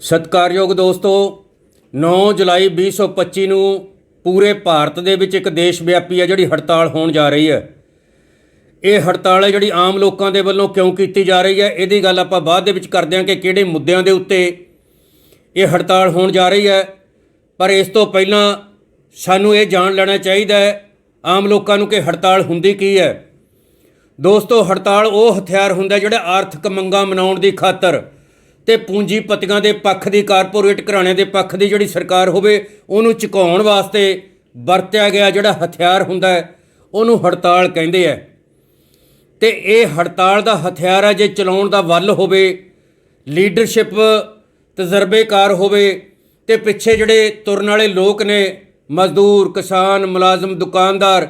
ਸਤਿਕਾਰਯੋਗ ਦੋਸਤੋ 9 ਜੁਲਾਈ 2025 ਨੂੰ ਪੂਰੇ ਭਾਰਤ ਦੇ ਵਿੱਚ ਇੱਕ ਦੇਸ਼ ਵਿਆਪੀ ਹੈ ਜਿਹੜੀ ਹੜਤਾਲ ਹੋਣ ਜਾ ਰਹੀ ਹੈ। ਇਹ ਹੜਤਾਲ ਹੈ ਜਿਹੜੀ ਆਮ ਲੋਕਾਂ ਦੇ ਵੱਲੋਂ ਕਿਉਂ ਕੀਤੀ ਜਾ ਰਹੀ ਹੈ? ਇਹਦੀ ਗੱਲ ਆਪਾਂ ਬਾਅਦ ਦੇ ਵਿੱਚ ਕਰਦੇ ਹਾਂ ਕਿ ਕਿਹੜੇ ਮੁੱਦਿਆਂ ਦੇ ਉੱਤੇ ਇਹ ਹੜਤਾਲ ਹੋਣ ਜਾ ਰਹੀ ਹੈ। ਪਰ ਇਸ ਤੋਂ ਪਹਿਲਾਂ ਸਾਨੂੰ ਇਹ ਜਾਣ ਲੈਣਾ ਚਾਹੀਦਾ ਹੈ, ਆਮ ਲੋਕਾਂ ਨੂੰ ਕਿ ਹੜਤਾਲ ਹੁੰਦੀ ਕੀ ਹੈ। ਦੋਸਤੋ, ਹੜਤਾਲ ਉਹ ਹਥਿਆਰ ਹੁੰਦਾ ਜਿਹੜਾ ਆਰਥਿਕ ਮੰਗਾਂ ਮਨਾਉਣ ਦੀ ਖਾਤਰ ਤੇ ਪੂੰਜੀਪਤੀਆਂ ਦੇ ਪੱਖ ਦੀ, ਕਾਰਪੋਰੇਟ ਘਰਾਣਿਆਂ ਦੇ ਪੱਖ ਦੀ ਜਿਹੜੀ ਸਰਕਾਰ ਹੋਵੇ, ਉਹਨੂੰ ਝੁਕਾਉਣ ਵਾਸਤੇ ਵਰਤਿਆ ਗਿਆ ਜਿਹੜਾ ਹਥਿਆਰ ਹੁੰਦਾ ਹੈ, ਉਹਨੂੰ ਹੜਤਾਲ ਕਹਿੰਦੇ ਆ। ਤੇ ਇਹ ਹੜਤਾਲ ਦਾ ਹਥਿਆਰ ਹੈ ਜੇ ਚਲਾਉਣ ਦਾ ਵੱਲ ਹੋਵੇ, ਲੀਡਰਸ਼ਿਪ ਤਜਰਬੇਕਾਰ ਹੋਵੇ, ਤੇ ਪਿੱਛੇ ਜਿਹੜੇ ਤੁਰਨ ਵਾਲੇ ਲੋਕ ਨੇ, ਮਜ਼ਦੂਰ, ਕਿਸਾਨ, ਮੁਲਾਜ਼ਮ, ਦੁਕਾਨਦਾਰ,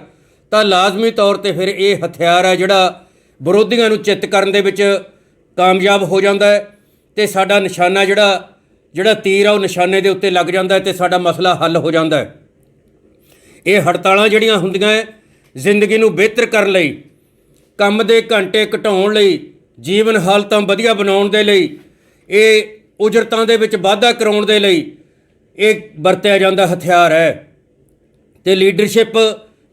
ਤਾਂ ਲਾਜ਼ਮੀ ਤੌਰ ਤੇ ਫਿਰ ਇਹ ਹਥਿਆਰ ਹੈ ਜਿਹੜਾ ਵਿਰੋਧੀਆਂ ਨੂੰ ਚਿੱਤ ਕਰਨ ਦੇ ਵਿੱਚ ਕਾਮਯਾਬ ਹੋ ਜਾਂਦਾ ਹੈ। ਤੇ ਸਾਡਾ ਨਿਸ਼ਾਨਾ ਜਿਹੜਾ ਜਿਹੜਾ ਤੀਰ ਆ ਉਹ ਨਿਸ਼ਾਨੇ ਦੇ ਉੱਤੇ ਲੱਗ ਜਾਂਦਾ ਹੈ ਤੇ ਸਾਡਾ ਮਸਲਾ ਹੱਲ ਹੋ ਜਾਂਦਾ ਹੈ। ਇਹ ਹੜਤਾਲਾਂ ਜਿਹੜੀਆਂ ਹੁੰਦੀਆਂ ਹੈ, ਜ਼ਿੰਦਗੀ ਨੂੰ ਬਿਹਤਰ ਕਰਨ ਲਈ, ਕੰਮ ਦੇ ਘੰਟੇ ਘਟਾਉਣ ਲਈ, ਜੀਵਨ ਹਾਲਤਾਂ ਵਧੀਆ ਬਣਾਉਣ ਦੇ ਲਈ, ਇਹ ਉਜਰਤਾਂ ਦੇ ਵਿੱਚ ਵਾਧਾ ਕਰਾਉਣ ਦੇ ਲਈ ਇਹ ਵਰਤਿਆ ਜਾਂਦਾ ਹਥਿਆਰ ਹੈ। ਤੇ ਲੀਡਰਸ਼ਿਪ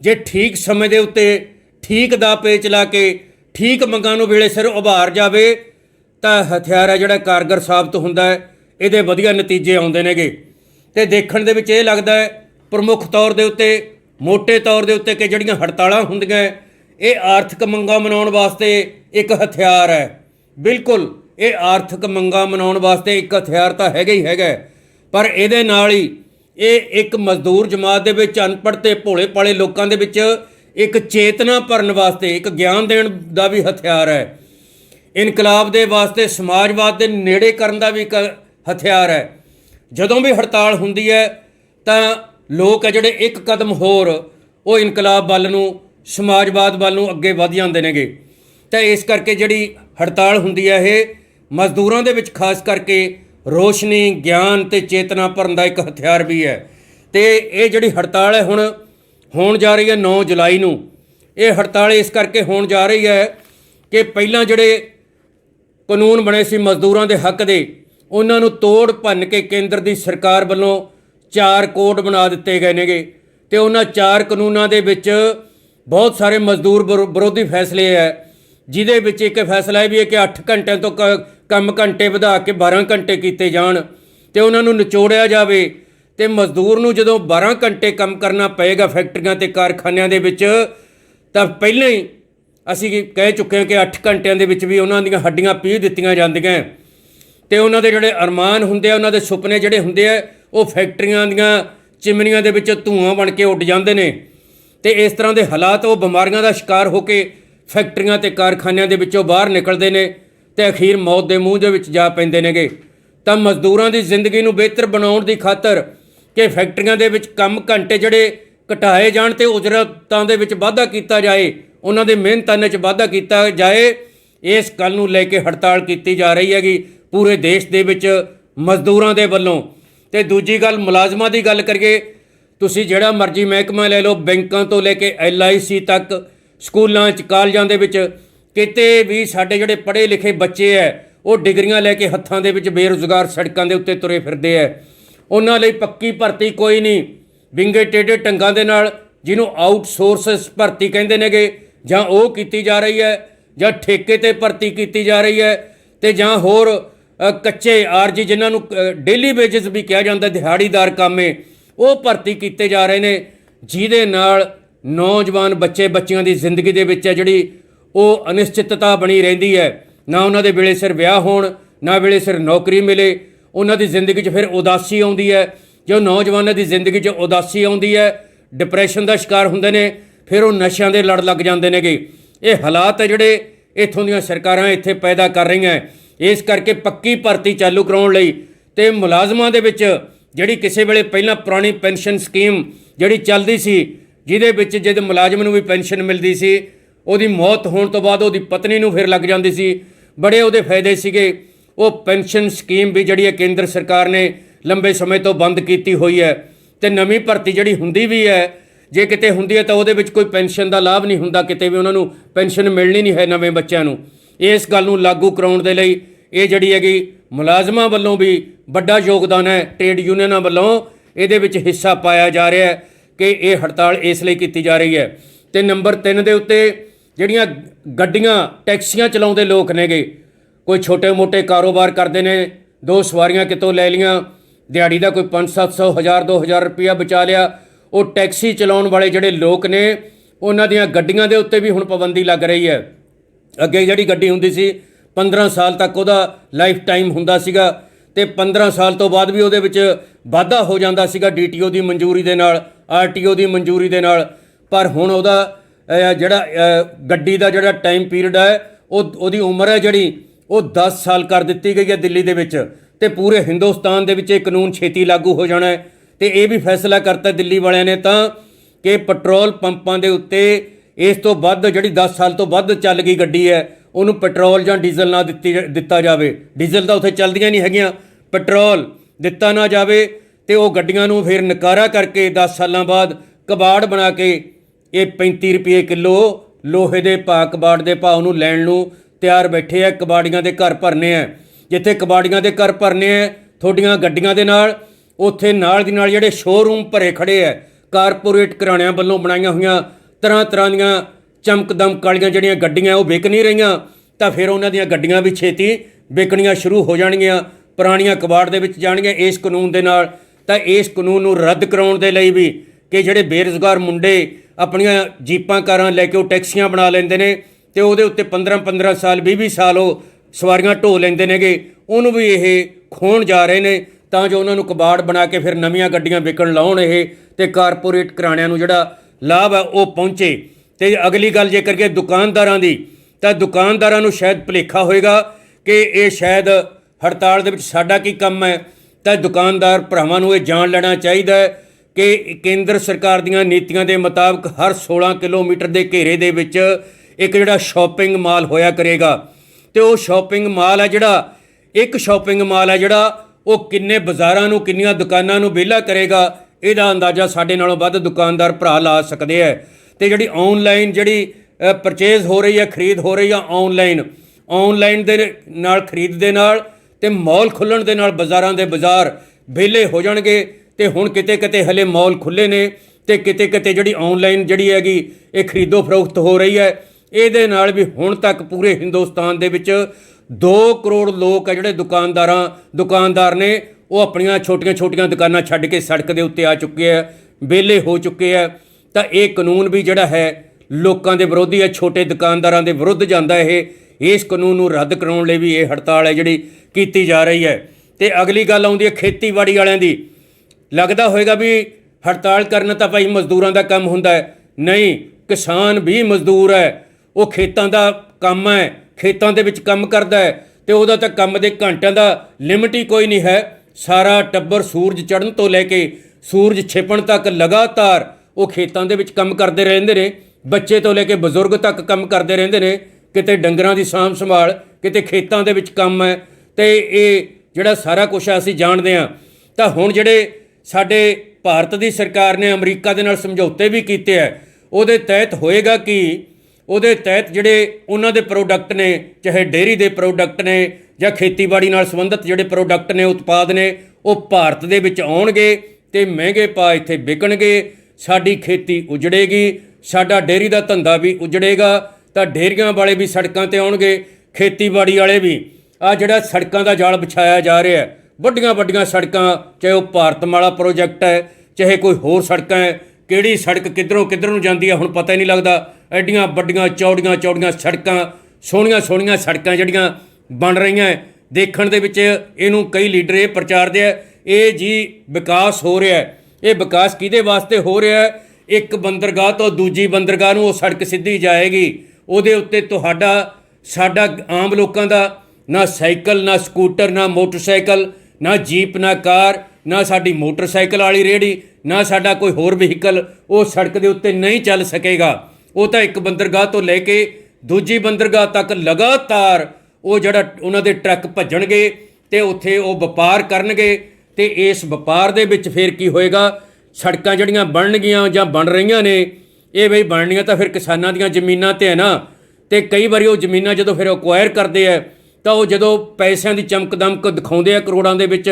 ਜੇ ਠੀਕ ਸਮੇਂ ਦੇ ਉੱਤੇ ਠੀਕ ਦਾ ਪੇਚ ਲਾ ਕੇ ਠੀਕ ਮੰਗਾਂ ਨੂੰ ਵੇਲੇ ਸਿਰ ਉਭਾਰ ਜਾਵੇ ਤਾਂ ਹਥਿਆਰ ਹੈ ਜਿਹੜਾ ਕਾਰਗਰ ਸਾਬਤ ਹੁੰਦਾ ਹੈ ਇਹਦੇ ਵਧੀਆ ਨਤੀਜੇ ਆਉਂਦੇ ਨੇਗੇ। ਤੇ ਦੇਖਣ ਦੇ ਵਿੱਚ ਇਹ ਲੱਗਦਾ ਹੈ ਪ੍ਰਮੁੱਖ ਤੌਰ ਦੇ ਉੱਤੇ ਮੋٹے ਤੌਰ ਦੇ ਉੱਤੇ ਕਿ ਜਿਹੜੀਆਂ ਹੜਤਾਲਾਂ ਹੁੰਦੀਆਂ ਹੈ, ਇਹ ਆਰਥਿਕ ਮੰਗਾਂ ਮਨਾਉਣ ਵਾਸਤੇ ਇੱਕ ਹਥਿਆਰ ਹੈ। ਬਿਲਕੁਲ ਇਹ ਆਰਥਿਕ ਮੰਗਾਂ ਮਨਾਉਣ ਵਾਸਤੇ ਇੱਕ ਹਥਿਆਰ ਤਾਂ ਹੈਗਾ ਹੀ ਹੈਗਾ ਪਰ ਇਹਦੇ ਨਾਲ ਹੀ ਇਹ ਇੱਕ ਮਜ਼ਦੂਰ ਜਮਾਤ ਦੇ ਵਿੱਚ ਅਨਪੜ੍ਹ ਤੇ ਭੋਲੇ ਪਾਲੇ ਲੋਕਾਂ ਦੇ ਵਿੱਚ ਇੱਕ ਚੇਤਨਾ ਭਰਨ ਵਾਸਤੇ ਇੱਕ ਗਿਆਨ ਦੇਣ ਦਾ ਵੀ ਹਥਿਆਰ ਹੈ। ਇਨਕਲਾਬ ਦੇ ਵਾਸਤੇ ਸਮਾਜਵਾਦ ਦੇ ਨੇੜੇ ਕਰਨ ਦਾ ਵੀ ਇੱਕ ਹਥਿਆਰ ਹੈ। ਜਦੋਂ ਵੀ ਹੜਤਾਲ ਹੁੰਦੀ ਹੈ, ਤਾਂ ਲੋਕ ਹੈ ਜਿਹੜੇ ਇੱਕ ਕਦਮ ਹੋਰ, ਉਹ ਇਨਕਲਾਬ ਵੱਲ ਨੂੰ, ਸਮਾਜਵਾਦ ਵੱਲ ਨੂੰ ਅੱਗੇ ਵਧ ਜਾਂਦੇ ਨੇਗੇ। ਤਾਂ ਇਸ ਕਰਕੇ ਜਿਹੜੀ ਹੜਤਾਲ ਹੁੰਦੀ ਹੈ, ਇਹ ਮਜ਼ਦੂਰਾਂ ਦੇ ਵਿੱਚ ਖਾਸ ਕਰਕੇ ਰੋਸ਼ਨੀ, ਗਿਆਨ ਤੇ ਚੇਤਨਾ ਭਰਨ ਦਾ ਇੱਕ ਹਥਿਆਰ ਵੀ ਹੈ। ਤੇ ਇਹ ਜਿਹੜੀ ਹੜਤਾਲ ਹੈ ਹੁਣ, ਹੋਣ ਜਾ ਰਹੀ ਹੈ 9 ਜੁਲਾਈ ਨੂੰ। ਇਹ ਹੜਤਾਲ ਇਸ ਕਰਕੇ ਹੋਣ ਜਾ ਰਹੀ ਹੈ ਕਿ ਪਹਿਲਾਂ ਜਿਹੜੇ ਕਾਨੂੰਨ ਬਣੇ ਸੀ ਮਜ਼ਦੂਰਾਂ ਦੇ ਹੱਕ ਦੇ। ਉਹਨਾਂ ਨੂੰ ਤੋੜ ਭੰਨ ਕੇ ਕੇਂਦਰ ਦੀ ਸਰਕਾਰ ਵੱਲੋਂ ਚਾਰ ਕੋਡ ਬਣਾ ਦਿੱਤੇ ਗਏ ਨੇਗੇ। ਤੇ ਉਹਨਾਂ ਚਾਰ ਕਾਨੂੰਨਾਂ ਦੇ ਵਿੱਚ ਬਹੁਤ ਸਾਰੇ ਮਜ਼ਦੂਰ ਵਿਰੋਧੀ ਫੈਸਲੇ ਹੈ। ਜਿਹਦੇ ਵਿੱਚ ਇੱਕ ਫੈਸਲਾ ਇਹ ਵੀ ਹੈ ਕਿ 8 ਘੰਟਿਆਂ ਤੋਂ ਕ- ਕੰਮ ਘੰਟੇ ਵਧਾ ਕੇ 12 ਘੰਟੇ ਕੀਤੇ ਜਾਣ ਤੇ ਉਹਨਾਂ ਨੂੰ ਨਿਚੋੜਿਆ ਜਾਵੇ। ਤੇ ਮਜ਼ਦੂਰ ਨੂੰ ਜਦੋਂ 12 ਘੰਟੇ ਕੰਮ ਕਰਨਾ ਪਏਗਾ ਫੈਕਟਰੀਆਂ ਤੇ ਕਾਰਖਾਨਿਆਂ ਦੇ ਵਿੱਚ, ਤਾਂ ਪਹਿਲਾਂ ਹੀ ਅਸੀਂ ਕਹਿ ਚੁੱਕੇ ਹਾਂ ਕਿ 8 ਘੰਟਿਆਂ ਦੇ ਵਿੱਚ ਵੀ ਉਹਨਾਂ ਦੀਆਂ ਹੱਡੀਆਂ ਪੀਹ ਦਿੱਤੀਆਂ ਜਾਂਦੀਆਂ ਤੇ ਉਹਨਾਂ ਦੇ ਜਿਹੜੇ ਅਰਮਾਨ ਹੁੰਦੇ ਆ, ਉਹਨਾਂ ਦੇ ਸੁਪਨੇ ਜਿਹੜੇ ਹੁੰਦੇ ਆ, ਉਹ ਫੈਕਟਰੀਆਂ ਦੀਆਂ ਚਿਮਨੀਆਂ ਦੇ ਵਿੱਚ ਧੂਆਂ ਬਣ ਕੇ ਉੱਡ ਜਾਂਦੇ ਨੇ। ਤੇ ਇਸ ਤਰ੍ਹਾਂ ਦੇ ਹਾਲਾਤ ਉਹ ਬਿਮਾਰੀਆਂ ਦਾ ਸ਼ਿਕਾਰ ਹੋ ਕੇ ਫੈਕਟਰੀਆਂ ਤੇ ਕਾਰਖਾਨਿਆਂ ਦੇ ਵਿੱਚੋਂ ਬਾਹਰ ਨਿਕਲਦੇ ਨੇ ਤੇ ਅਖੀਰ ਮੌਤ ਦੇ ਮੂੰਹ ਦੇ ਵਿੱਚ ਜਾ ਪੈਂਦੇ ਨੇਗੇ। ਤਾਂ ਮਜ਼ਦੂਰਾਂ ਦੀ ਜ਼ਿੰਦਗੀ ਨੂੰ ਬਿਹਤਰ ਬਣਾਉਣ ਦੀ ਖਾਤਰ ਕਿ ਫੈਕਟਰੀਆਂ ਦੇ ਵਿੱਚ ਕੰਮ ਘੰਟੇ ਜਿਹੜੇ ਘਟਾਏ ਜਾਣ ਤੇ ਉਜਰਤਾਂ ਦੇ ਵਿੱਚ ਵਾਧਾ ਕੀਤਾ ਜਾਏ ਉਹਨਾਂ ਦੇ ਮਿਹਨਤਾਂ ਵਿੱਚ ਵਾਧਾ ਕੀਤਾ ਜਾਏ, ਇਸ ਗੱਲ ਨੂੰ ਲੈ ਕੇ ਹੜਤਾਲ ਕੀਤੀ ਜਾ ਰਹੀ ਹੈਗੀ ਪੂਰੇ ਦੇਸ਼ ਦੇ ਵਿੱਚ ਮਜ਼ਦੂਰਾਂ ਦੇ ਵੱਲੋਂ। ਤੇ ਦੂਜੀ ਗੱਲ ਮੁਲਾਜ਼ਮਾਂ ਦੀ ਗੱਲ ਕਰੀਏ, ਤੁਸੀਂ ਜਿਹੜਾ ਮਰਜ਼ੀ ਮਹਿਕਮਾ ਲੈ ਲਓ, ਬੈਂਕਾਂ ਤੋਂ ਲੈ ਕੇ ਐਲਆਈਸੀ ਤੱਕ, ਸਕੂਲਾਂ 'ਚ, ਕਾਲਜਾਂ ਦੇ ਵਿੱਚ, ਕਿਤੇ ਵੀ ਸਾਡੇ ਜਿਹੜੇ ਪੜ੍ਹੇ ਲਿਖੇ ਬੱਚੇ ਐ, ਉਹ ਡਿਗਰੀਆਂ ਲੈ ਕੇ ਹੱਥਾਂ ਦੇ ਵਿੱਚ ਬੇਰੁਜ਼ਗਾਰ ਸੜਕਾਂ ਦੇ ਉੱਤੇ ਤੁਰੇ ਫਿਰਦੇ ਐ। ਉਹਨਾਂ ਲਈ ਪੱਕੀ ਭਰਤੀ ਕੋਈ ਨਹੀਂ। ਵਿੰਗੇ ਟੇਢੇ ਟੰਗਾਂ ਦੇ ਨਾਲ, ਜਿਹਨੂੰ ਆਊਟਸੋਰਸਸ ਭਰਤੀ ਕਹਿੰਦੇ ਨੇਗੇ ਜਾਂ ਉਹ ਕੀਤੀ ਜਾ ਰਹੀ ਹੈ ਜਾਂ ਠੇਕੇ ਤੇ ਭਰਤੀ ਕੀਤੀ ਜਾ ਰਹੀ ਹੈ ਤੇ ਜਾਂ ਹੋਰ ਅ, ਕੱਚੇ ਆਰਜੀ ਜਿਨ੍ਹਾਂ ਨੂੰ ਡੇਲੀ ਵੇਜਸ ਵੀ ਕਿਹਾ ਜਾਂਦਾ ਦਿਹਾੜੀਦਾਰ ਕਾਮੇ ਉਹ ਭਰਤੀ ਕੀਤੇ ਜਾ ਰਹੇ ਨੇ ਜਿਹਦੇ ਨਾਲ ਨੌਜਵਾਨ ਬੱਚੇ ਬੱਚੀਆਂ ਦੀ ਜ਼ਿੰਦਗੀ ਦੇ ਵਿੱਚ ਹੈ ਜਿਹੜੀ ਉਹ ਅਨਿਸ਼ਚਿਤਤਾ ਬਣੀ ਰਹਿੰਦੀ ਹੈ ਨਾ ਉਹਨਾਂ ਦੇ ਵੇਲੇ ਸਿਰ ਵਿਆਹ ਹੋਣ ਨਾ ਵੇਲੇ ਸਿਰ ਨੌਕਰੀ ਮਿਲੇ ਉਹਨਾਂ ਦੀ ਜ਼ਿੰਦਗੀ 'ਚ ਫਿਰ ਉਦਾਸੀ ਆਉਂਦੀ ਹੈ ਜੋ ਨੌਜਵਾਨਾਂ ਦੀ ਜ਼ਿੰਦਗੀ 'ਚ ਉਦਾਸੀ ਆਉਂਦੀ ਹੈ ਡਿਪਰੈਸ਼ਨ ਦਾ ਸ਼ਿਕਾਰ ਹੁੰਦੇ ਨੇ ਫਿਰ ਉਹ ਨਸ਼ਿਆਂ ਦੇ ਲੜ ਲੱਗ ਜਾਂਦੇ ਨੇਗੇ। ਇਹ ਹਾਲਾਤ ਹੈ ਜਿਹੜੇ ਇੱਥੋਂ ਦੀਆਂ ਸਰਕਾਰਾਂ ਇੱਥੇ ਪੈਦਾ ਕਰ ਰਹੀਆਂ। ਇਸ ਕਰਕੇ ਪੱਕੀ ਭਰਤੀ ਚਾਲੂ ਕਰਾਉਣ ਲਈ ਤੇ ਮੁਲਾਜ਼ਮਾਂ ਦੇ ਵਿੱਚ ਜਿਹੜੀ ਕਿਸੇ ਵੇਲੇ ਪਹਿਲਾਂ ਪੁਰਾਣੀ ਪੈਨਸ਼ਨ ਸਕੀਮ ਜਿਹੜੀ ਚੱਲਦੀ ਸੀ, ਜਿਹਦੇ ਵਿੱਚ ਜਦ ਮੁਲਾਜ਼ਮ ਨੂੰ ਵੀ ਪੈਨਸ਼ਨ ਮਿਲਦੀ ਸੀ, ਉਹਦੀ ਮੌਤ ਹੋਣ ਤੋਂ ਬਾਅਦ ਉਹਦੀ ਪਤਨੀ ਨੂੰ ਫਿਰ ਲੱਗ ਜਾਂਦੀ ਸੀ। ਬੜੇ ਉਹਦੇ ਫਾਇਦੇ ਸੀਗੇ। ਉਹ ਪੈਨਸ਼ਨ ਸਕੀਮ ਵੀ ਜਿਹੜੀ ਹੈ ਕੇਂਦਰ ਸਰਕਾਰ ਨੇ ਲੰਬੇ ਸਮੇਂ ਤੋਂ ਬੰਦ ਕੀਤੀ ਹੋਈ ਹੈ। ਤੇ ਨਵੀਂ ਭਰਤੀ ਜਿਹੜੀ ਹੁੰਦੀ ਵੀ ਹੈ ਜੇ ਕਿਤੇ ਹੁੰਦੀ ਹੈ ਤਾਂ ਉਹਦੇ ਵਿੱਚ ਕੋਈ ਪੈਨਸ਼ਨ ਦਾ ਲਾਭ ਨਹੀਂ ਹੁੰਦਾ, ਕਿਤੇ ਵੀ ਉਹਨਾਂ ਨੂੰ ਪੈਨਸ਼ਨ ਮਿਲਣੀ ਨਹੀਂ ਹੈ ਨਵੇਂ ਬੱਚਿਆਂ ਨੂੰ। ਇਸ ਗੱਲ ਨੂੰ ਲਾਗੂ ਕਰਾਉਣ ਦੇ ਲਈ ਇਹ ਜਿਹੜੀ ਹੈਗੀ ਮੁਲਾਜ਼ਮਾਂ ਵੱਲੋਂ ਵੀ ਵੱਡਾ ਯੋਗਦਾਨ ਹੈ, ਟ੍ਰੇਡ ਯੂਨੀਅਨਾਂ ਵੱਲੋਂ ਇਹਦੇ ਵਿੱਚ ਹਿੱਸਾ ਪਾਇਆ ਜਾ ਰਿਹਾ ਹੈ ਕਿ ਇਹ ਹੜਤਾਲ ਇਸ ਲਈ ਕੀਤੀ ਜਾ ਰਹੀ ਹੈ। ਤੇ ਨੰਬਰ 3 ਦੇ ਉੱਤੇ ਜਿਹੜੀਆਂ ਗੱਡੀਆਂ, ਟੈਕਸੀਆਂ ਚਲਾਉਂਦੇ ਲੋਕ ਨੇਗੇ, ਕੋਈ ਛੋਟੇ-ਮੋਟੇ ਕਾਰੋਬਾਰ ਕਰਦੇ ਨੇ, ਦੋ ਸਵਾਰੀਆਂ ਕਿਤੋਂ ਲੈ ਲੀਆਂ ਦਿਹਾੜੀ ਦਾ ਕੋਈ 5-700 1000 2000 ਰੁਪਇਆ ਬਚਾ ਲਿਆ ਉਹ ਟੈਕਸੀ ਚਲਾਉਣ ਵਾਲੇ ਜਿਹੜੇ ਲੋਕ ਨੇ, ਉਹਨਾਂ ਦੀਆਂ ਗੱਡੀਆਂ ਦੇ ਉੱਤੇ ਵੀ ਹੁਣ ਪਾਬੰਦੀ ਲੱਗ ਰਹੀ ਹੈ। ਅੱਗੇ ਜਿਹੜੀ ਗੱਡੀ ਹੁੰਦੀ ਸੀ 15 ਸਾਲ ਤੱਕ ਉਹਦਾ ਲਾਈਫ ਟਾਈਮ ਹੁੰਦਾ ਸੀਗਾ ਤੇ 15 ਸਾਲ ਤੋਂ ਬਾਅਦ ਵੀ ਉਹਦੇ ਵਿੱਚ ਵਾਧਾ ਹੋ ਜਾਂਦਾ ਸੀਗਾ ਡੀਟੀਓ ਦੀ ਮਨਜ਼ੂਰੀ ਦੇ ਨਾਲ ਆਰਟੀਓ ਦੀ ਮਨਜ਼ੂਰੀ ਦੇ ਨਾਲ। ਪਰ ਹੁਣ ਉਹਦਾ ਜਿਹੜਾ ਗੱਡੀ ਦਾ ਜਿਹੜਾ ਟਾਈਮ ਪੀਰੀਅਡ ਹੈ, ਉਹ, ਉਹਦੀ ਉਮਰ ਹੈ ਜਿਹੜੀ, ਉਹ 10 ਸਾਲ ਕਰ ਦਿੱਤੀ ਗਈ ਹੈ ਦਿੱਲੀ ਦੇ ਵਿੱਚ ਤੇ ਪੂਰੇ ਹਿੰਦੁਸਤਾਨ ਦੇ ਵਿੱਚ ਇਹ ਕਾਨੂੰਨ ਛੇਤੀ ਲਾਗੂ ਹੋ ਜਾਣਾ ਹੈ। ਤੇ ਇਹ ਵੀ ਫੈਸਲਾ ਕਰਤਾ ਦਿੱਲੀ ਵਾਲਿਆਂ ਨੇ ਤਾਂ ਕਿ ਪੈਟਰੋਲ ਪੰਪਾਂ ਦੇ ਉੱਤੇ ਇਸ ਤੋਂ ਵੱਧ ਜਿਹੜੀ 10 ਸਾਲ ਤੋਂ ਵੱਧ ਚੱਲ ਗਈ ਗੱਡੀ ਹੈ, ਉਹਨੂੰ ਪੈਟਰੋਲ ਜਾਂ ਡੀਜ਼ਲ ਨਾ ਦਿੱਤੀ ਦਿੱਤਾ ਜਾਵੇ। ਡੀਜ਼ਲ ਤਾਂ ਉੱਥੇ ਚੱਲਦੀਆਂ ਨਹੀਂ ਹੈਗੀਆਂ। ਪੈਟਰੋਲ ਦਿੱਤਾ ਨਾ ਜਾਵੇ ਤੇ ਉਹ ਗੱਡੀਆਂ ਨੂੰ ਫਿਰ ਨਕਾਰਾ ਕਰਕੇ 10 ਸਾਲਾਂ ਬਾਅਦ ਕਬਾੜ ਬਣਾ ਕੇ ਇਹ 35 ਰੁਪਏ ਕਿਲੋ ਲੋਹੇ ਦੇ ਭਾਅ, ਕਬਾੜ ਦੇ ਭਾਅ ਨੂੰ ਲੈਣ ਨੂੰ ਤਿਆਰ ਬੈਠੇ ਆ। ਕਬਾੜੀਆਂ ਦੇ ਘਰ ਭਰਨੇ ਆ। ਜਿੱਥੇ ਕਬਾੜੀਆਂ ਦੇ ਘਰ ਭਰਨੇ ਆ, ਤੁਹਾਡੀਆਂ ਗੱਡੀਆਂ ਦੇ ਨਾਲ ਉੱਥੇ ਨਾਲ ਦੀ ਨਾਲ ਜਿਹੜੇ ਸ਼ੋਰੂਮ ਭਰੇ ਖੜੇ ਆ ਕਾਰਪੋਰੇਟ ਘਰਾਣਿਆਂ ਵੱਲੋਂ ਬਣਾਈਆਂ ਹੋਈਆਂ, ਤਰ੍ਹਾਂ ਤਰ੍ਹਾਂ ਦੀਆਂ ਚਮਕਦਮ ਕਾਲੀਆਂ ਜਿਹੜੀਆਂ ਗੱਡੀਆਂ ਉਹ ਵਿਕ ਨਹੀਂ ਰਹੀਆਂ, ਤਾਂ ਫਿਰ ਉਹਨਾਂ ਦੀਆਂ ਗੱਡੀਆਂ ਵੀ ਛੇਤੀ ਵਿਕਣੀਆਂ ਸ਼ੁਰੂ ਹੋ ਜਾਣਗੀਆਂ, ਪੁਰਾਣੀਆਂ ਕਬਾੜ ਦੇ ਵਿੱਚ ਜਾਣਗੀਆਂ ਇਸ ਕਾਨੂੰਨ ਦੇ ਨਾਲ। ਤਾਂ ਇਸ ਕਾਨੂੰਨ ਨੂੰ ਰੱਦ ਕਰਾਉਣ ਦੇ ਲਈ ਵੀ ਕਿ ਜਿਹੜੇ ਬੇਰੁਜ਼ਗਾਰ ਮੁੰਡੇ ਆਪਣੀਆਂ ਜੀਪਾਂ ਕਾਰਾਂ ਲੈ ਕੇ ਉਹ ਟੈਕਸੀਆਂ ਬਣਾ ਲੈਂਦੇ ਨੇ ਤੇ ਉਹਦੇ ਉੱਤੇ 15 15 ਸਾਲ 20 20 ਸਾਲ ਉਹ ਸਵਾਰੀਆਂ ਢੋ ਲੈਂਦੇ ਨੇਗੇ, ਉਹਨੂੰ ਵੀ ਇਹ ਖੋਣ ਜਾ ਰਹੇ ਨੇ। ਤਾਂ ਜੋ ਉਹਨਾਂ ਨੂੰ ਕਬਾੜ ਬਣਾ ਕੇ ਫਿਰ ਨਵੀਆਂ ਗੱਡੀਆਂ ਵਿਕਣ ਲਾਉਣ ਇਹ ਤੇ ਕਾਰਪੋਰੇਟ ਘਰਾਣਿਆਂ ਨੂੰ ਜਿਹੜਾ ਲਾਭ ਹੈ ਉਹ ਪਹੁੰਚੇ। ਤੇ ਅਗਲੀ ਗੱਲ ਜੇ ਕਰੀਏ ਦੁਕਾਨਦਾਰਾਂ ਦੀ, ਤਾਂ ਦੁਕਾਨਦਾਰਾਂ ਨੂੰ ਸ਼ਾਇਦ ਭੁਲੇਖਾ ਹੋਏਗਾ ਕਿ ਇਹ ਸ਼ਾਇਦ ਹੜਤਾਲ ਦੇ ਵਿੱਚ ਸਾਡਾ ਕੀ ਕੰਮ ਹੈ। ਤਾਂ ਦੁਕਾਨਦਾਰ ਭਰਾਵਾਂ ਨੂੰ ਇਹ ਜਾਣ ਲੈਣਾ ਚਾਹੀਦਾ ਹੈ ਕਿ ਕੇਂਦਰ ਸਰਕਾਰ ਦੀਆਂ ਨੀਤੀਆਂ ਦੇ ਮੁਤਾਬਕ ਹਰ 16 ਕਿਲੋਮੀਟਰ ਦੇ ਘੇਰੇ ਦੇ ਵਿੱਚ ਇੱਕ ਜਿਹੜਾ ਸ਼ਾਪਿੰਗ ਮਾਲ ਹੋਇਆ ਕਰੇਗਾ। ਤੇ ਉਹ ਸ਼ਾਪਿੰਗ ਮਾਲ ਹੈ ਜਿਹੜਾ, ਇੱਕ ਸ਼ਾਪਿੰਗ ਮਾਲ ਹੈ ਜਿਹੜਾ ਉਹ ਕਿੰਨੇ ਬਾਜ਼ਾਰਾਂ ਨੂੰ, ਕਿੰਨੀਆਂ ਦੁਕਾਨਾਂ ਨੂੰ ਵਿਹਲਾ ਕਰੇਗਾ, ਇਹਦਾ ਅੰਦਾਜ਼ਾ ਸਾਡੇ ਨਾਲੋਂ ਵੱਧ ਦੁਕਾਨਦਾਰ ਭਰਾ ਲਾ ਸਕਦੇ ਹੈ ਤੇ ਜਿਹੜੀ ਆਨਲਾਈਨ ਜਿਹੜੀ ਪਰਚੇਜ਼ ਹੋ ਰਹੀ ਹੈ ਖਰੀਦ ਹੋ ਰਹੀ ਆ ਆਨਲਾਈਨ ਆਨਲਾਈਨ ਦੇ ਨਾਲ ਖਰੀਦ ਦੇ ਨਾਲ ਤੇ ਮਾਲ ਖੁੱਲਣ ਦੇ ਨਾਲ ਬਾਜ਼ਾਰਾਂ ਦੇ ਬਾਜ਼ਾਰ ਵਿਹਲੇ ਹੋ ਜਾਣਗੇ ਤੇ ਹੁਣ ਕਿਤੇ ਕਿਤੇ ਹਲੇ ਮਾਲ ਖੁੱਲੇ ਨੇ ਤੇ ਕਿਤੇ ਕਿਤੇ ਜਿਹੜੀ ਆਨਲਾਈਨ ਜਿਹੜੀ ਹੈਗੀ, ਇਹ ਖਰੀਦੋ ਫਰੋਖਤ ਹੋ ਰਹੀ ਹੈ ਇਹਦੇ ਨਾਲ ਵੀ ਹੁਣ ਤੱਕ ਪੂਰੇ ਹਿੰਦੁਸਤਾਨ ਦੇ ਵਿੱਚ 2 ਕਰੋੜ ਲੋਕ ਆ ਜਿਹੜੇ ਦੁਕਾਨਦਾਰਾਂ, ਦੁਕਾਨਦਾਰ ਨੇ, ਉਹ ਆਪਣੀਆਂ ਛੋਟੀਆਂ-ਛੋਟੀਆਂ ਦੁਕਾਨਾਂ ਛੱਡ ਕੇ ਸੜਕ ਦੇ ਉੱਤੇ ਆ ਚੁੱਕੇ ਆ, ਵਿਹਲੇ ਹੋ ਚੁੱਕੇ ਆ। ਤਾਂ ਇਹ ਕਾਨੂੰਨ ਵੀ ਜਿਹੜਾ ਹੈ, ਲੋਕਾਂ ਦੇ ਵਿਰੋਧੀ ਹੈ ਛੋਟੇ ਦੁਕਾਨਦਾਰਾਂ ਦੇ ਵਿਰੁੱਧ ਜਾਂਦਾ ਇਹ। ਇਸ ਕਾਨੂੰਨ ਨੂੰ ਰੱਦ ਕਰਾਉਣ ਲਈ ਵੀ ਇਹ ਹੜਤਾਲ ਹੈ ਜਿਹੜੀ ਕੀਤੀ ਜਾ ਰਹੀ ਹੈ। ਤੇ ਅਗਲੀ ਗੱਲ ਆਉਂਦੀ ਹੈ ਖੇਤੀਬਾੜੀ ਵਾਲਿਆਂ ਦੀ। ਲੱਗਦਾ ਹੋਵੇਗਾ ਵੀ ਹੜਤਾਲ ਕਰਨ ਤਾਂ ਭਾਈ ਮਜ਼ਦੂਰਾਂ ਦਾ ਕੰਮ ਹੁੰਦਾ ਹੈ। ਨਹੀਂ, ਕਿਸਾਨ ਵੀ ਮਜ਼ਦੂਰ ਹੈ। ਉਹ ਖੇਤਾਂ ਦਾ ਕੰਮ ਹੈ। ਖੇਤਾਂ ਦੇ ਵਿੱਚ ਕੰਮ ਕਰਦਾ ਹੈ ਤੇ ਉਹਦਾ ਤਾਂ ਕੰਮ ਦੇ ਘੰਟਿਆਂ ਦਾ ਲਿਮਟ ਹੀ ਕੋਈ ਨਹੀਂ ਹੈ। ਸਾਰਾ ਟੱਬਰ ਸੂਰਜ ਚੜ੍ਹਨ ਤੋਂ ਲੈ ਕੇ ਸੂਰਜ ਛਿਪਣ ਤੱਕ ਲਗਾਤਾਰ ਉਹ ਖੇਤਾਂ ਦੇ ਵਿੱਚ ਕੰਮ ਕਰਦੇ ਰਹਿੰਦੇ ਨੇ। ਬੱਚੇ ਤੋਂ ਲੈ ਕੇ ਬਜ਼ੁਰਗ ਤੱਕ ਕੰਮ ਕਰਦੇ ਰਹਿੰਦੇ ਨੇ। ਕਿਤੇ ਡੰਗਰਾਂ ਦੀ ਸਾਂਭ ਸੰਭਾਲ, ਕਿਤੇ ਖੇਤਾਂ ਦੇ ਵਿੱਚ ਕੰਮ ਹੈ। ਤੇ ਇਹ ਜਿਹੜਾ ਸਾਰਾ ਕੁਝ ਅਸੀਂ ਜਾਣਦੇ ਹਾਂ। ਤਾਂ ਹੁਣ ਜਿਹੜੇ ਸਾਡੇ ਭਾਰਤ ਦੀ ਸਰਕਾਰ ਨੇ ਅਮਰੀਕਾ ਦੇ ਨਾਲ ਸਮਝੌਤੇ ਵੀ ਕੀਤੇ ਆ ਉਹਦੇ ਤਹਿਤ ਹੋਏਗਾ ਕਿ ਉਹਦੇ ਤਹਿਤ ਜਿਹੜੇ ਉਹਨਾਂ ਦੇ ਪ੍ਰੋਡਕਟ ਨੇ, ਚਾਹੇ ਡੇਅਰੀ ਦੇ ਪ੍ਰੋਡਕਟ ਨੇ ਜਾਂ ਖੇਤੀਬਾੜੀ ਨਾਲ ਸੰਬੰਧਿਤ ਜਿਹੜੇ ਪ੍ਰੋਡਕਟ ਨੇ, ਉਤਪਾਦ ਨੇ, ਉਹ ਭਾਰਤ ਦੇ ਵਿੱਚ ਆਉਣਗੇ ਤੇ ਮਹਿੰਗੇ ਭਾਅ ਇੱਥੇ ਵਿਕਣਗੇ, ਸਾਡੀ ਖੇਤੀ ਉਜੜੇਗੀ, ਸਾਡਾ ਡੇਅਰੀ ਦਾ ਧੰਦਾ ਵੀ ਉਜੜੇਗਾ, ਤਾਂ ਡੇਅਰੀਆਂ ਵਾਲੇ ਵੀ ਸੜਕਾਂ ਤੇ ਆਉਣਗੇ, ਖੇਤੀਬਾੜੀ ਵਾਲੇ ਵੀ। ਆ ਜਿਹੜਾ ਸੜਕਾਂ ਦਾ ਜਾਲ ਵਿਛਾਇਆ ਜਾ ਰਿਹਾ ਹੈ, ਵੱਡੀਆਂ ਵੱਡੀਆਂ ਸੜਕਾਂ, ਚਾਹੇ ਉਹ ਭਾਰਤਮਾਲਾ ਪ੍ਰੋਜੈਕਟ ਹੈ, ਚਾਹੇ ਕੋਈ ਹੋਰ ਸੜਕਾਂ ਹੈ, ਕਿਹੜੀ ਸੜਕ ਕਿੱਧਰੋਂ ਕਿੱਧਰ ਨੂੰ ਜਾਂਦੀ ਹੈ, ਹੁਣ ਪਤਾ ਹੀ ਨਹੀਂ ਲੱਗਦਾ। ਐਡੀਆਂ ਵੱਡੀਆਂ ਚੌੜੀਆਂ ਚੌੜੀਆਂ ਸੜਕਾਂ, ਸੋਹਣੀਆਂ ਸੋਹਣੀਆਂ ਸੜਕਾਂ ਜਿਹੜੀਆਂ ਬਣ ਰਹੀਆਂ ਦੇਖਣ ਦੇ ਵਿੱਚ ਇਹਨੂੰ ਕਈ ਲੀਡਰ ਇਹ ਪ੍ਰਚਾਰਦੇ ਆ ਇਹ ਜੀ ਵਿਕਾਸ ਹੋ ਰਿਹਾ ਹੈ ਇਹ ਵਿਕਾਸ ਕਿਹਦੇ ਵਾਸਤੇ ਹੋ ਰਿਹਾ ਹੈ ਇੱਕ ਬੰਦਰਗਾਹ ਤੋਂ ਦੂਜੀ ਬੰਦਰਗਾਹ ਨੂੰ ਉਹ ਸੜਕ ਸਿੱਧੀ ਜਾਏਗੀ। ਉਹਦੇ ਉੱਤੇ ਤੁਹਾਡਾ, ਸਾਡਾ ਆਮ ਲੋਕਾਂ ਦਾ ਨਾ ਸਾਈਕਲ, ਨਾ ਸਕੂਟਰ, ਨਾ ਮੋਟਰਸਾਈਕਲ, ਨਾ ਜੀਪ, ਨਾ ਕਾਰ, ਨਾ ਸਾਡੀ ਮੋਟਰਸਾਈਕਲ ਵਾਲੀ ਰੇੜੀ ਨਾ ਸਾਡਾ ਕੋਈ ਹੋਰ ਵਹੀਕਲ ਉਹ ਸੜਕ ਦੇ ਉੱਤੇ ਨਹੀਂ ਚੱਲ ਸਕੇਗਾ। ਉਹ ਤਾਂ ਇੱਕ ਬੰਦਰਗਾਹ ਤੋਂ ਲੈ ਕੇ ਦੂਜੀ ਬੰਦਰਗਾਹ ਤੱਕ ਲਗਾਤਾਰ ਉਹ ਜਿਹੜਾ ਉਹਨਾਂ ਦੇ ਟਰੱਕ ਭੱਜਣਗੇ ਤੇ ਉੱਥੇ ਉਹ ਵਪਾਰ ਕਰਨਗੇ ਤੇ ਇਸ ਵਪਾਰ ਦੇ ਵਿੱਚ ਫਿਰ ਕੀ ਹੋਏਗਾ? ਸੜਕਾਂ ਜਿਹੜੀਆਂ ਬਣਨਗੀਆਂ ਜਾਂ ਬਣ ਰਹੀਆਂ ਨੇ ਇਹ ਬਈ ਬਣਨੀਆਂ ਤਾਂ ਫਿਰ ਕਿਸਾਨਾਂ ਦੀਆਂ ਜ਼ਮੀਨਾਂ ਤੇ ਹੈ ਨਾ। ਤੇ ਕਈ ਵਾਰੀ ਉਹ ਜ਼ਮੀਨਾਂ ਜਦੋਂ ਫਿਰ ਅਕਵਾਇਰ ਕਰਦੇ ਆ ਤਾਂ ਉਹ ਜਦੋਂ ਪੈਸਿਆਂ ਦੀ ਚਮਕਦਮਕ ਦਿਖਾਉਂਦੇ ਆ ਕਰੋੜਾਂ ਦੇ ਵਿੱਚ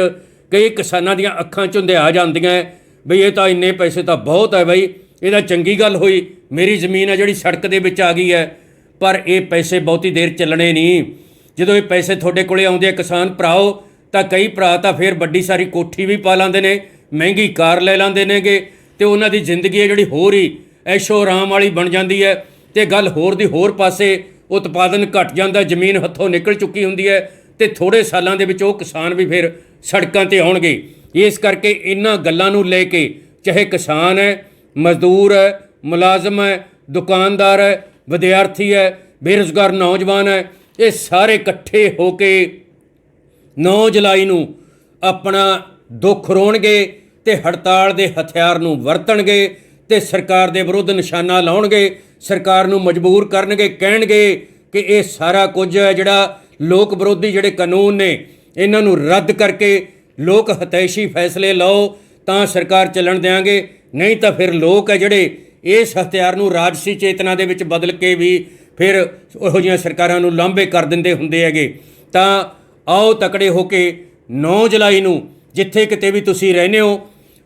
ਕਈ ਕਿਸਾਨਾਂ ਦੀਆਂ ਅੱਖਾਂ 'ਚ ਆ ਜਾਂਦੀਆਂ ਹੈ, ਬਈ ਇਹ ਤਾਂ ਇੰਨੇ ਪੈਸੇ ਤਾਂ ਬਹੁਤ ਹੈ ਬਈ। ਇਹਦਾ ਚੰਗੀ ਗੱਲ ਹੋਈ। ਮੇਰੀ ਜ਼ਮੀਨ ਹੈ ਜਿਹੜੀ ਸੜਕ ਦੇ ਵਿੱਚ ਆ ਗਈ ਹੈ। ਪਰ ਇਹ ਪੈਸੇ ਬਹੁਤੀ ਦੇਰ ਚੱਲਣੇ ਨਹੀਂ। ਜਦੋਂ ਇਹ ਪੈਸੇ ਤੁਹਾਡੇ ਕੋਲੇ ਆਉਂਦੇ ਆ ਕਿਸਾਨ ਭਰਾਓ, ਤਾਂ ਕਈ ਭਰਾ ਤਾਂ ਫਿਰ ਵੱਡੀ ਸਾਰੀ ਕੋਠੀ ਵੀ ਪਾ ਲਾਂਦੇ ਨੇ, ਮਹਿੰਗੀ ਕਾਰ ਲੈ ਲਾਂਦੇ ਨੇਗੇ ਤੇ ਉਹਨਾਂ ਦੀ ਜ਼ਿੰਦਗੀ ਹੈ ਜਿਹੜੀ ਹੋਰ ਹੀ ਐਸ਼ੋ ਆਰਾਮ ਵਾਲੀ ਬਣ ਜਾਂਦੀ ਹੈ ਤੇ ਗੱਲ ਹੋਰ ਦੀ ਹੋਰ ਪਾਸੇ ਉਤਪਾਦਨ ਘਟ ਜਾਂਦਾ, ਜ਼ਮੀਨ ਹੱਥੋਂ ਨਿਕਲ ਚੁੱਕੀ ਹੁੰਦੀ ਹੈ ਤੇ ਥੋੜੇ ਸਾਲਾਂ ਦੇ ਵਿੱਚ ਉਹ ਕਿਸਾਨ ਵੀ ਫਿਰ ਸੜਕਾਂ ਤੇ ਆਉਣਗੇ। ਇਸ ਕਰਕੇ ਇਹਨਾਂ ਗੱਲਾਂ ਨੂੰ ਲੈ ਕੇ ਚਾਹੇ ਕਿਸਾਨ ਹੈ ਮਜ਼ਦੂਰ ਹੈ, ਮੁਲਾਜ਼ਮ ਹੈ, ਦੁਕਾਨਦਾਰ ਹੈ, ਵਿਦਿਆਰਥੀ ਹੈ, ਬੇਰੁਜ਼ਗਾਰ ਨੌਜਵਾਨ ਹੈ, ਇਹ ਸਾਰੇ ਇਕੱਠੇ ਹੋ ਕੇ 9 ਜੁਲਾਈ ਨੂੰ ਆਪਣਾ ਦੁੱਖ ਰੋਣਗੇ ਤੇ ਹੜਤਾਲ ਦੇ ਹਥਿਆਰ ਨੂੰ ਵਰਤਣਗੇ ਤੇ ਸਰਕਾਰ ਦੇ ਵਿਰੁੱਧ ਨਿਸ਼ਾਨਾ ਲਾਉਣਗੇ, ਸਰਕਾਰ ਨੂੰ ਮਜਬੂਰ ਕਰਨਗੇ, ਕਹਿਣਗੇ ਕਿ ਇਹ ਸਾਰਾ ਕੁਝ ਜਿਹੜਾ ਲੋਕ ਵਿਰੋਧੀ ਜਿਹੜੇ ਕਾਨੂੰਨ ਨੇ, ਇਹਨਾਂ ਨੂੰ ਰੱਦ ਕਰਕੇ ਲੋਕ ਹਤੈਸ਼ੀ ਫੈਸਲੇ ਲਓ, ਤਾਂ ਸਰਕਾਰ ਚੱਲਣ ਦੇਾਂਗੇ ਨਹੀਂ ਤਾਂ ਫਿਰ ਲੋਕ ਹੈ ਜਿਹੜੇ ਇਸ ਹਥਿਆਰ ਨੂੰ ਰਾਜਸੀ ਚੇਤਨਾ ਦੇ ਵਿੱਚ ਬਦਲ ਕੇ ਵੀ ਫਿਰ ਉਹੋ ਜਿਹੀਆਂ ਸਰਕਾਰਾਂ ਨੂੰ ਲਾਂਭੇ ਕਰ ਦਿੰਦੇ ਹੁੰਦੇ ਹੈਗੇ। ਤਾਂ ਆਓ ਤਕੜੇ ਹੋ ਕੇ 9 ਜੁਲਾਈ ਨੂੰ ਜਿੱਥੇ ਕਿਤੇ ਵੀ ਤੁਸੀਂ ਰਹਿੰਦੇ ਹੋ,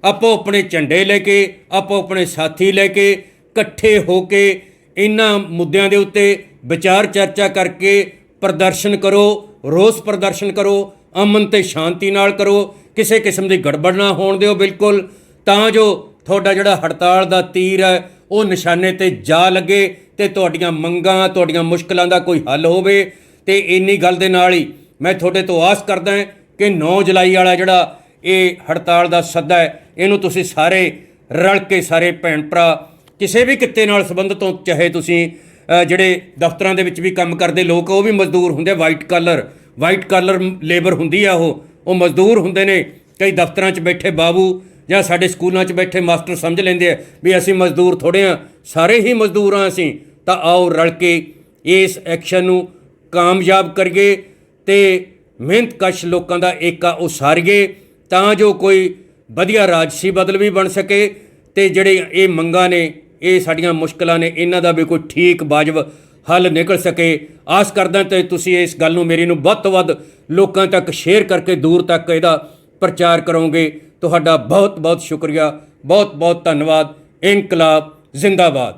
ਆਪੋ ਆਪਣੇ ਝੰਡੇ ਲੈ ਕੇ, ਆਪੋ ਆਪਣੇ ਸਾਥੀ ਲੈ ਕੇ, ਇਕੱਠੇ ਹੋ ਕੇ ਇਹਨਾਂ ਮੁੱਦਿਆਂ ਦੇ ਉੱਤੇ ਵਿਚਾਰ ਚਰਚਾ ਕਰਕੇ ਪ੍ਰਦਰਸ਼ਨ ਕਰੋ, ਰੋਸ ਪ੍ਰਦਰਸ਼ਨ ਕਰੋ, ਅਮਨ ਤੇ ਸ਼ਾਂਤੀ ਨਾਲ ਕਰੋ, ਕਿਸੇ ਕਿਸਮ ਦੀ ਗੜਬੜ ਨਾ ਹੋਣ ਦਿਓ ਬਿਲਕੁਲ। ਤਾਂ ਜੋ ਤੁਹਾਡਾ ਜਿਹੜਾ ਹੜਤਾਲ ਦਾ ਤੀਰ ਹੈ, ਉਹ ਨਿਸ਼ਾਨੇ ਤੇ ਜਾ ਲੱਗੇ ਤੇ ਤੁਹਾਡੀਆਂ ਮੰਗਾਂ, ਤੁਹਾਡੀਆਂ ਮੁਸ਼ਕਲਾਂ ਦਾ ਕੋਈ ਹੱਲ ਹੋਵੇ ਤੇ ਇੰਨੀ ਗੱਲ ਦੇ ਨਾਲ ਹੀ ਮੈਂ ਤੁਹਾਡੇ ਤੋਂ ਆਸ ਕਰਦਾ ਕਿ 9 ਜੁਲਾਈ ਵਾਲਾ ਜਿਹੜਾ ਇਹ ਹੜਤਾਲ ਦਾ ਸੱਦਾ ਹੈ, ਇਹਨੂੰ ਤੁਸੀਂ ਸਾਰੇ ਰਲ ਕੇ ਸਾਰੇ ਭੈਣ ਭਰਾ, ਕਿਸੇ ਵੀ ਕਿੱਤੇ ਨਾਲ ਸੰਬੰਧਿਤ ਹੋ, ਚਾਹੇ ਤੁਸੀਂ ਜਿਹੜੇ ਦਫ਼ਤਰਾਂ ਦੇ ਵਿੱਚ ਵੀ ਕੰਮ ਕਰਦੇ ਲੋਕ, ਉਹ ਵੀ ਮਜ਼ਦੂਰ ਹੁੰਦੇ, white colour, white collar labour ਹੁੰਦੀ ਆ ਉਹ ਉਹ ਮਜ਼ਦੂਰ ਹੁੰਦੇ ਨੇ, ਕਈ ਦਫ਼ਤਰਾਂ 'ਚ ਬੈਠੇ ਬਾਬੂ ਜਾਂ ਸਾਡੇ ਸਕੂਲਾਂ 'ਚ ਬੈਠੇ ਮਾਸਟਰ ਸਮਝ ਲੈਂਦੇ ਆ ਵੀ ਅਸੀਂ ਮਜ਼ਦੂਰ ਥੋੜੇ ਆ, ਸਾਰੇ ਹੀ ਮਜ਼ਦੂਰ ਆ ਅਸੀਂ, ਤਾਂ ਆਓ ਰਲ ਕੇ ਇਸ ਐਕਸ਼ਨ ਨੂੰ ਕਾਮਯਾਬ ਕਰੀਏ ਤੇ ਮਿਹਨਤਕਸ਼ ਲੋਕਾਂ ਦਾ ਏਕਾ ਉਸਾਰੀਏ, ਤਾਂ ਜੋ ਕੋਈ ਵਧੀਆ ਰਾਜਸੀ ਬਦਲ ਵੀ ਬਣ ਸਕੇ ਤੇ ਜਿਹੜੇ ਇਹ ਮੰਗਾਂ ਨੇ, ਇਹ ਸਾਡੀਆਂ ਮੁਸ਼ਕਲਾਂ ਨੇ, ਇਹਨਾਂ ਦਾ ਵੀ ਕੋਈ ਠੀਕ ਵਾਜਬ ਹੱਲ ਨਿਕਲ ਸਕੇ। ਆਸ ਕਰਦਾ ਤੇ ਤੁਸੀਂ ਇਸ ਗੱਲ ਨੂੰ ਮੇਰੀ ਨੂੰ ਵੱਧ ਤੋਂ ਵੱਧ ਲੋਕਾਂ ਤੱਕ ਸ਼ੇਅਰ ਕਰਕੇ ਦੂਰ ਤੱਕ ਇਹਦਾ ਪ੍ਰਚਾਰ ਕਰੋਗੇ। ਤੁਹਾਡਾ ਬਹੁਤ ਬਹੁਤ ਸ਼ੁਕਰੀਆ ਬਹੁਤ ਬਹੁਤ ਧੰਨਵਾਦ ਇਨਕਲਾਬ ਜ਼ਿੰਦਾਬਾਦ।